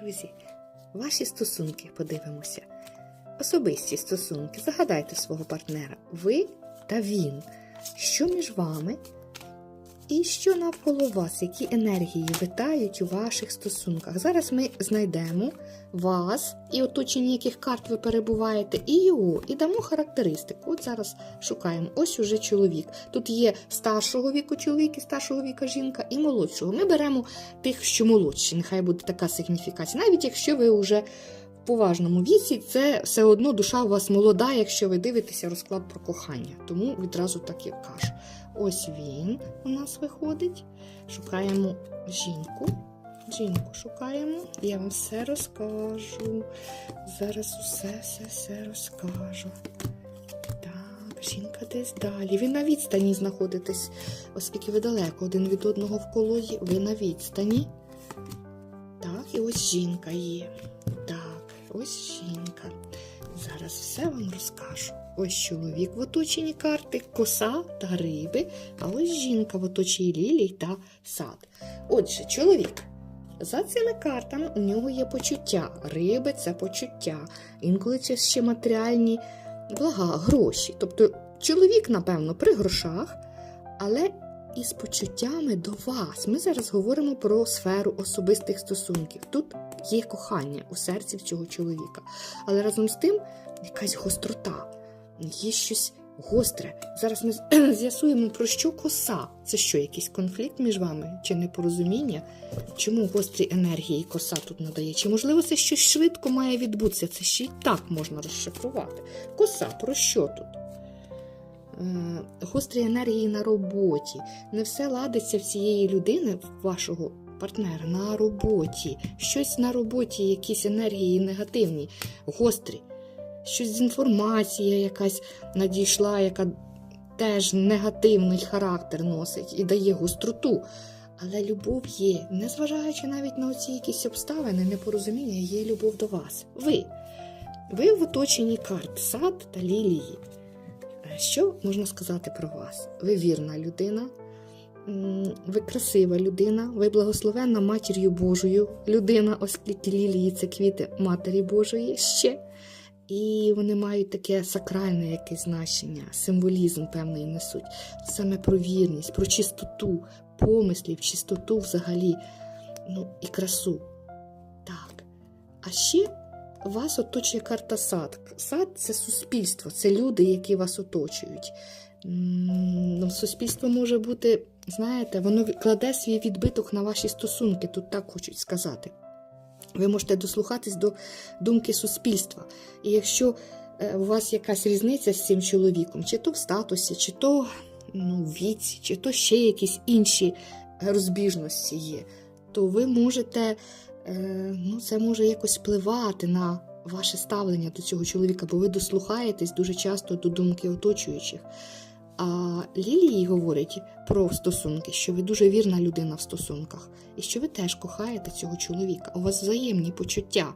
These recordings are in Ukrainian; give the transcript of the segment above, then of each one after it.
Друзі, ваші стосунки подивимося. Особисті стосунки. Загадайте свого партнера. Ви та він. Що між вами? І що навколо вас, які енергії витають у ваших стосунках? Зараз ми знайдемо вас і оточення яких карт ви перебуваєте, і його, і дамо характеристику. От зараз шукаємо. Ось уже чоловік. Тут є старшого віку чоловік і старшого віка жінка, і молодшого. Ми беремо тих, що молодші. Нехай буде така сигніфікація. Навіть якщо ви вже поважному віці, це все одно душа у вас молода, якщо ви дивитеся розклад про кохання. Тому відразу так і кажу. Ось він у нас виходить. Шукаємо жінку. Жінку шукаємо, я вам все розкажу. Зараз усе, все, все розкажу. Так, жінка десь далі. Ви на відстані знаходитесь, оскільки ви далеко один від одного в колоді, ви на відстані. Так, і ось жінка є. Ось жінка. Зараз все вам розкажу. Ось чоловік в оточенні карти, коса та риби, а ось жінка в оточенні лілій та сад. Отже, чоловік. За цими картами у нього є почуття. Риби це почуття. Інколи це ще матеріальні блага, гроші. Тобто чоловік, напевно, при грошах, але із почуттями до вас. Ми зараз говоримо про сферу особистих стосунків. Тут є кохання у серці в цього чоловіка. Але разом з тим якась гострота, є щось гостре. Зараз ми з'ясуємо, про що коса. Це що, якийсь конфлікт між вами чи непорозуміння? Чому гострі енергії коса тут надає? Чи можливо це щось швидко має відбутися? Це ще й так можна розшифрувати. Коса, про що тут? Е, Гострі енергії на роботі. Не все ладиться в цієї людини, вашого партнера, на роботі. Щось на роботі, якісь енергії негативні, гострі. Щось з інформація якась надійшла, яка теж негативний характер носить і дає гостроту. Але любов є, незважаючи навіть на оці якісь обставини, непорозуміння, є любов до вас. Ви. Ви в оточенні карт, сад та лілії. Е, Що можна сказати про вас? Ви вірна людина, ви красива людина, ви благословенна матір'ю Божою людина, оскільки лілії це квіти Матері Божої ще. І вони мають таке сакральне якесь значення, символізм певний несуть. Саме про вірність, про чистоту помислів, чистоту взагалі, ну і красу. Так. А ще вас оточує карта сад. Сад це суспільство, це люди, які вас оточують. Ну, суспільство може бути, знаєте, воно кладе свій відбиток на ваші стосунки, тут так хочуть сказати. Ви можете дослухатись до думки суспільства. І якщо е, у вас якась різниця з цим чоловіком, чи то в статусі, чи то ну, в віці, чи то ще якісь інші розбіжності є, то ви можете, е, ну, це може якось впливати на ваше ставлення до цього чоловіка, бо ви дослухаєтесь дуже часто до думки оточуючих. А Лілії говорять про стосунки, що ви дуже вірна людина в стосунках, і що ви теж кохаєте цього чоловіка. У вас взаємні почуття,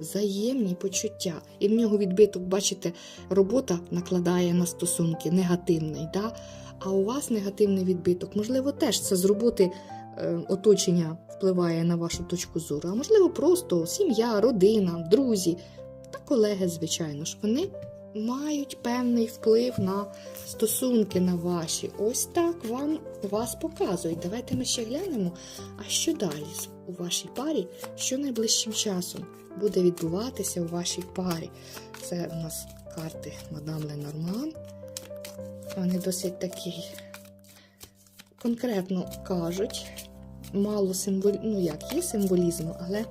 взаємні почуття. І в нього відбиток, бачите, робота накладає на стосунки негативний. Да? А у вас негативний відбиток. Можливо, теж це з роботи е, оточення впливає на вашу точку зору. А можливо, просто сім'я, родина, друзі та колеги, звичайно ж, вони мають певний вплив на стосунки на ваші. Ось так вам вас показують. Давайте ми ще глянемо. А що далі у вашій парі, що найближчим часом буде відбуватися у вашій парі? Це у нас карти Мадам Ленорман. Вони досить такі конкретно кажуть. Мало символ... ну як, є символізму, але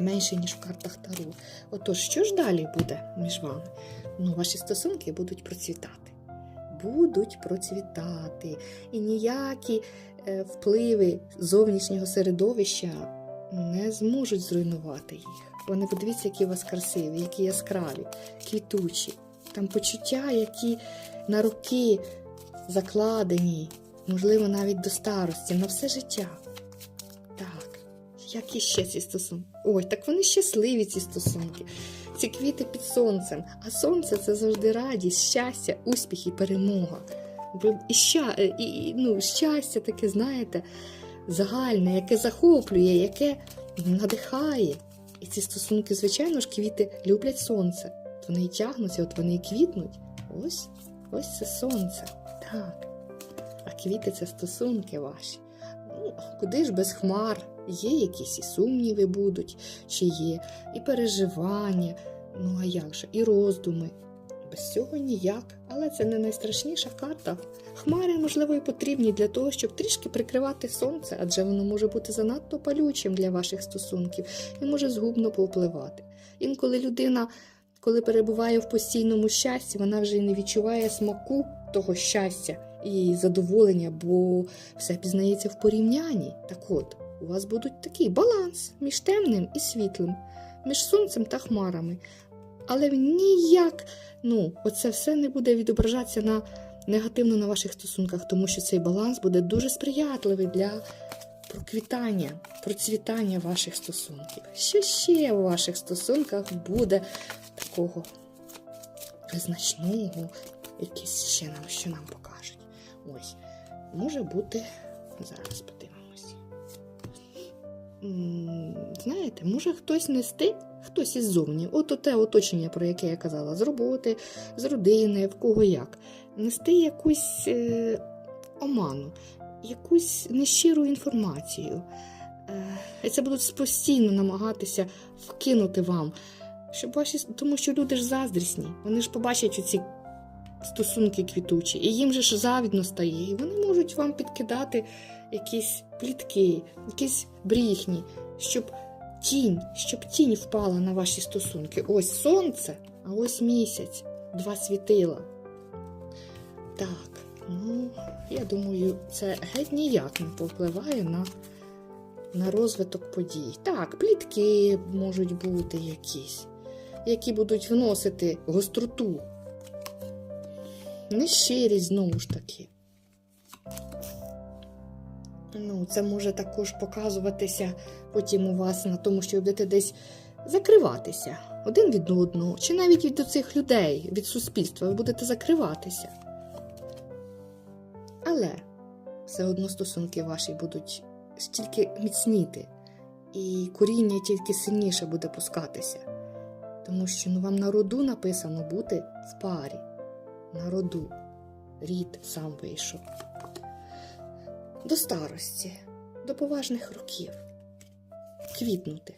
менше, ніж в картах Таро. Отож, що ж далі буде між вами? Ну, ваші стосунки будуть процвітати. Будуть процвітати. І ніякі е, впливи зовнішнього середовища не зможуть зруйнувати їх. Вони подивіться, які у вас красиві, які яскраві, квітучі. Там почуття, які на роки закладені, можливо, навіть до старості, на все життя. Так, які ще ці стосунки? Ой, так вони щасливі, ці стосунки. Ці квіти під сонцем. А сонце це завжди радість, щастя, успіх і перемога. І, ща, і, і, ну, щастя таке, знаєте, загальне, яке захоплює, яке надихає. І ці стосунки, звичайно ж, квіти люблять сонце. Вони і тягнуться, от вони і квітнуть. Ось, ось це сонце. Так. А квіти це стосунки ваші. Ну, куди ж без хмар? Є якісь і сумніви будуть, чи є, і переживання, ну а як же, і роздуми. Без цього ніяк, але це не найстрашніша карта. Хмари, можливо, і потрібні для того, щоб трішки прикривати сонце, адже воно може бути занадто палючим для ваших стосунків і може згубно повпливати. Інколи людина, коли перебуває в постійному щасті, вона вже й не відчуває смаку того щастя і задоволення, бо все пізнається в порівнянні. Так от, у вас будуть такий баланс між темним і світлим, між сонцем та хмарами. Але ніяк, ну, оце все не буде відображатися на негативно на ваших стосунках, тому що цей баланс буде дуже сприятливий для проквітання, процвітання ваших стосунків. Що ще у ваших стосунках буде такого визначного, якийсь ще нам, що нам покажуть? Ось, може бути, зараз подивимось. Знаєте, може хтось нести, хтось іззовні. От те оточення, про яке я казала, з роботи, з родини, в кого як. Нести якусь е, оману, якусь нещиру інформацію. Е, і це будуть постійно намагатися вкинути вам. Щоб ваші, тому що люди ж заздрісні, вони ж побачать оці стосунки квітучі, і їм же ж завідно стає, і вони можуть вам підкидати якісь плітки, якісь брехні, щоб тінь, щоб тінь впала на ваші стосунки. Ось сонце, а ось місяць, два світила. Так, ну, я думаю, це геть ніяк не повпливає на, на розвиток подій. Так, плітки можуть бути якісь, які будуть вносити гостроту. Нещирість знову ж таки. Ну, це може також показуватися потім у вас на тому, що ви будете десь закриватися один від одного, чи навіть від цих людей, від суспільства, ви будете закриватися. Але все одно стосунки ваші будуть стільки міцніти, і коріння тільки сильніше буде пускатися. Тому що ну, вам на роду написано бути в парі. На роду. Рід сам вийшов. До старості, до поважних років. Квітнути.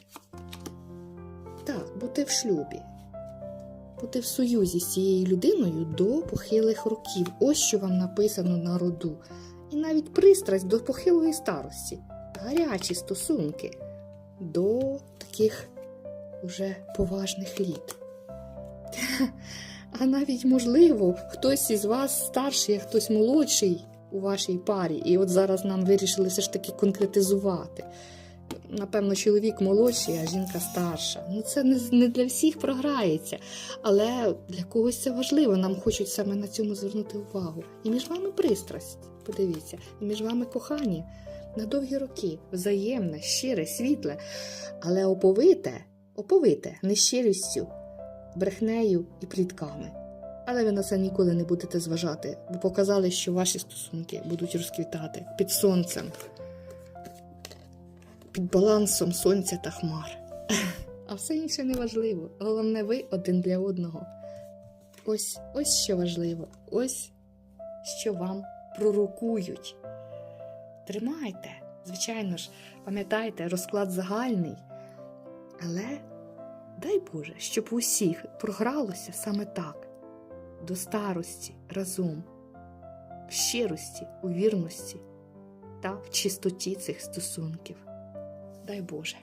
Так, бути в шлюбі. Бути в союзі з цією людиною до похилих років. Ось що вам написано на роду. І навіть пристрасть до похилої старості. Гарячі стосунки до таких уже поважних літ. А навіть, можливо, хтось із вас старший, а хтось молодший у вашій парі. І от зараз нам вирішили все ж таки конкретизувати. Напевно, чоловік молодший, а жінка старша. Ну, це не, для всіх програється. Але для когось це важливо. Нам хочуть саме на цьому звернути увагу. І між вами пристрасть, подивіться, і між вами кохання на довгі роки, взаємне, щире, світле, але оповите, оповите нещирістю, брехнею і плітками. Але ви на це ніколи не будете зважати, бо показали, що ваші стосунки будуть розквітати під сонцем, під балансом сонця та хмар. А все інше не важливо. Головне, ви один для одного. Ось ось що важливо, ось що вам пророкують. Тримайте, звичайно ж, пам'ятайте, розклад загальний. Але дай Боже, щоб усіх програлося саме так до старості разом, в щирості, у вірності та в чистоті цих стосунків. Дай Боже.